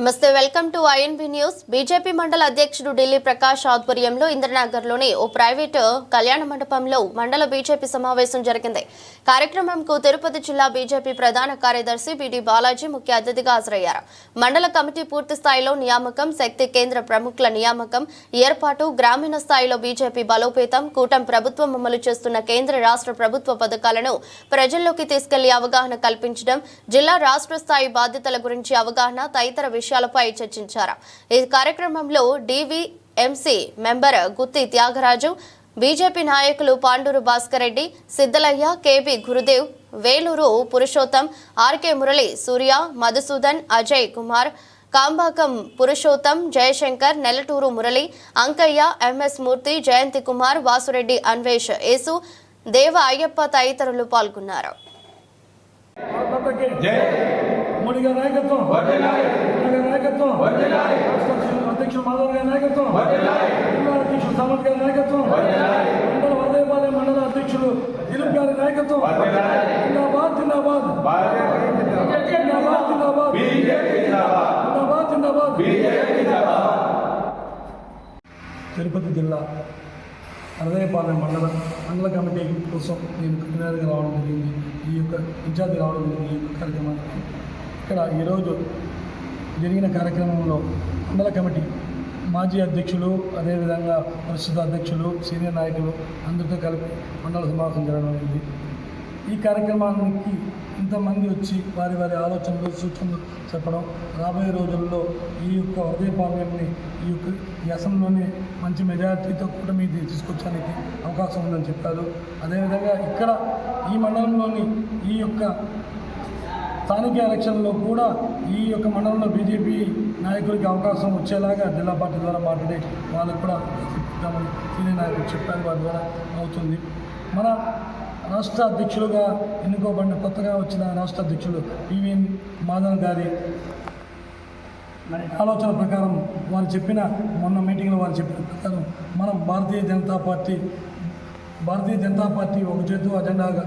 నమస్తే welcome to INB news BJP మండల అధ్యక్షుడు ఢిల్లీ ప్రకాష్ ఆధ్వర్యంలో ఇంద్రనగర్లోని ఓ ప్రైవేటు కళ్యాణ మండపంలో మండల బీజేపీ సమావేశం జరిగింది. కార్యక్రమంకు తిరుపతి జిల్లా బీజేపీ ప్రధాన కార్యదర్శి బిడి బాలాజీ ముఖ్య అతిథిగా హాజరయ్యారు. మండల కమిటీ పూర్తి స్థాయిలో నియామకం శక్తి కేంద్ర ప్రముఖుల నియామకం ఏర్పాటు గ్రామీణ స్థాయిలో బీజేపీ బలోపేతం కూటమి ప్రభుత్వం అమలు చేస్తున్న కేంద్ర రాష్ట్ర ప్రభుత్వ పథకాలను ప్రజల్లోకి తీసుకెళ్ళి అవగాహన కల్పించడం జిల్లా రాష్ట్ర స్థాయి బాధ్యతల గురించి అవగాహన తదితర విషయాలపై చర్చించారు. ఈ కార్యక్రమంలో DVMC member Gutti Thyagaraju BJP నాయకులు Panduru Bhaskar Reddy Siddalaiah KB Gurudev Veluru Purushottam RK Murali Surya Madhusudan Ajay Kumar Kambakam Purushottam Jayashankar Nellaturu Murali Ankaiah MS Murthy Jayanthi Kumar Vasureddy Anvesh Yesu Deva Ayyappa తదితరులు పాల్గొన్నారు భారతకి మోడీ గారి నాయకత్వం మోడీ గారి నాయకత్వం రాష్ట్ర అధ్యక్షుడు మాధవ్ గారి నాయకత్వం జిల్లా అధ్యక్షుడు సామంత్ గారి నాయకత్వం మండల వదయపాలెం మండల అధ్యక్షుడు దిలీప్ గారి నాయకత్వం. జిందాబాద్ జిందాబాద్. జిందాబాద్ జిందాబాద్. జిందాబాద్. జిందాబాద్. తిరుపతి జిల్లా హృదయపాలెం మండల మండల కమిటీ కోసం నేను కన్వీనర్గా రావడం జరిగింది. ఈ యొక్క ఇన్ఛార్జ్ రావడం జరిగింది ఈ యొక్క కార్యక్రమానికి. ఇక్కడ ఈరోజు జరిగిన కార్యక్రమంలో మండల కమిటీ మాజీ అధ్యక్షులు అదేవిధంగా ప్రస్తుత అధ్యక్షులు సీనియర్ నాయకులు అందరితో కలిపి మండల సమావేశం జరగడం ఈ కార్యక్రమానికి ఇంతమంది వచ్చి వారి వారి ఆలోచనలు సూచనలు చెప్పడం రాబోయే రోజుల్లో ఈ యొక్క హృదయపాలెంని ఈ యొక్క ఈ అసెంబ్లీలోనే మంచి మెజారిటీతో కూడా మీ తీసుకొచ్చడానికి అవకాశం ఉందని చెప్పారు. అదేవిధంగా ఇక్కడ ఈ మండలంలోని ఈ యొక్క స్థానిక ఎలక్షన్లో కూడా ఈ యొక్క మండలంలో బీజేపీ నాయకులకి అవకాశం వచ్చేలాగా జిల్లా పార్టీ ద్వారా మాట్లాడి వాళ్ళకు కూడా ఇద్దామని సీనియర్ నాయకులు చెప్పారు. వారి ద్వారా అవుతుంది. మన రాష్ట్ర అధ్యక్షులుగా ఎన్నుకోబడిన కొత్తగా వచ్చిన రాష్ట్ర అధ్యక్షుడు పివిఎన్ మాధవ్ గారి ఆలోచన ప్రకారం వారు చెప్పిన మొన్న మీటింగ్లో వారు చెప్పిన ప్రకారం మనం భారతీయ జనతా పార్టీ భారతీయ జనతా పార్టీ ఒక చేతు అజెండాగా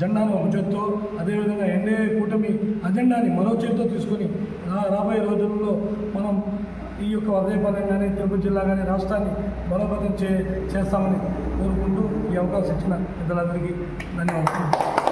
జెండాను ఒక చేత్తో అదేవిధంగా ఎన్డీఏ కూటమి అజెండాని మరో చేతితో తీసుకొని రా రాబోయే రోజుల్లో మనం ఈ యొక్క ఉదయపాలెం కానీ తిరుపతి జిల్లా కానీ రాష్ట్రాన్ని బలోపేతం చే చేస్తామని కోరుకుంటూ ఈ అవకాశం ఇచ్చిన పెద్దలందరికీ ధన్యవాదాలు.